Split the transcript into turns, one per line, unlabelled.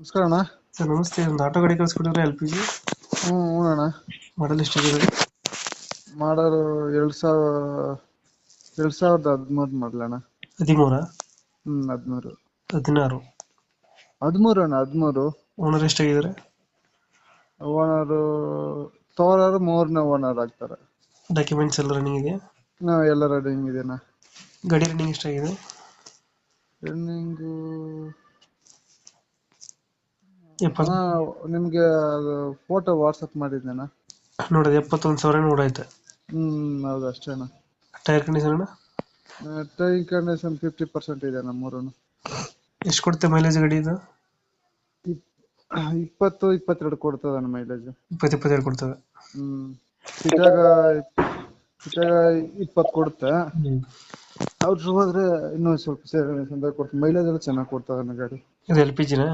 ನಮಸ್ಕಾರ ಅಣ್ಣ.
ಸರ್ ನಮಸ್ತೆ. ಒಂದು ಆಟೋ ಗಾಡಿ ಕಳಿಸ್ಕೊಟ್ಟಿದ್ರೆ ಎಲ್ ಪಿ ಜಿ?
ಹ್ಞೂ ಹ್ಞೂ ಅಣ್ಣ.
ಮಾಡಲ್ ಎಷ್ಟಾಗಿದೆ
ಮಾಡೋರು ಎರಡು ಸಾವಿರ ಎರಡು ಸಾವಿರದ ಹದಿಮೂರು ಮಾಡಲ ಅಣ್ಣ.
ಹದಿಮೂರ?
ಹ್ಞೂ ಹದಿಮೂರು.
ಹದಿನಾರು.
ಹದಿಮೂರು ಅಣ್ಣ ಹದಿಮೂರು.
ಓನರ್ ಎಷ್ಟಾಗಿದ್ದಾರೆ
ಓನರು ತೋರೋರು ಮೂರನೇ ಓನರ್ ಆಗ್ತಾರೆ.
ಡಾಕ್ಯುಮೆಂಟ್ಸ್ ಎಲ್ಲ ರನ್ನಿಂಗ್ ಇದೆಯಾ?
ನಾವು ಎಲ್ಲ ರೆಡಿಂಗ್ ಇದೆಯಣ್ಣ
ಗಾಡಿ ರನ್ನಿಂಗ್ ಎಷ್ಟಾಗಿದೆ
ರನ್ನಿಂಗು
ಎಪ್ಪತ್ತು
ನಿಮಗೆ ಅದು ಫೋಟೋ ವಾಟ್ಸಪ್ ಮಾಡಿದ್ದೇನಾ
ನೋಡೋದು ಎಪ್ಪತ್ತೊಂದು ಸಾವಿರ ನೋಡೈತೆ
ಹ್ಮ್ ಹೌದು ಅಷ್ಟೇ ಅಣ್ಣ.
ಟೈರ್ ಕಂಡೀಷನ್ ಅಣ್ಣ?
ಟೈರ್ ಕಂಡೀಷನ್ ಫಿಫ್ಟಿ ಪರ್ಸೆಂಟ್ ಇದೆ ಅಣ್ಣ ಮೂರೂ
ಎಷ್ಟು ಕೊಡುತ್ತೆ ಮೈಲೇಜ್ ಗಾಡಿ ಇದು?
ಇಪ್ಪತ್ತು ಇಪ್ಪತ್ತೆರಡು ಕೊಡ್ತದ ಅಣ್ಣ ಮೈಲೇಜ್
ಇಪ್ಪತ್ತು ಇಪ್ಪತ್ತೆರಡು ಕೊಡ್ತದೆ.
ಹ್ಮ್ ಸಿಟಾಗ ಸಿಟಾಗ ಇಪ್ಪತ್ತು ಕೊಡುತ್ತೆ. ಅವ್ರು ಹೋದ್ರೆ ಇನ್ನೂ ಸ್ವಲ್ಪ ಸೇರ್ ಕೊಡ್ತಾರೆ ಮೈಲೇಜ್ ಎಲ್ಲ ಚೆನ್ನಾಗಿ ಕೊಡ್ತದೆ ನನ್ನ ಗಾಡಿ.
ಇದು ಎಲ್ ಪಿ ಜಿನಾ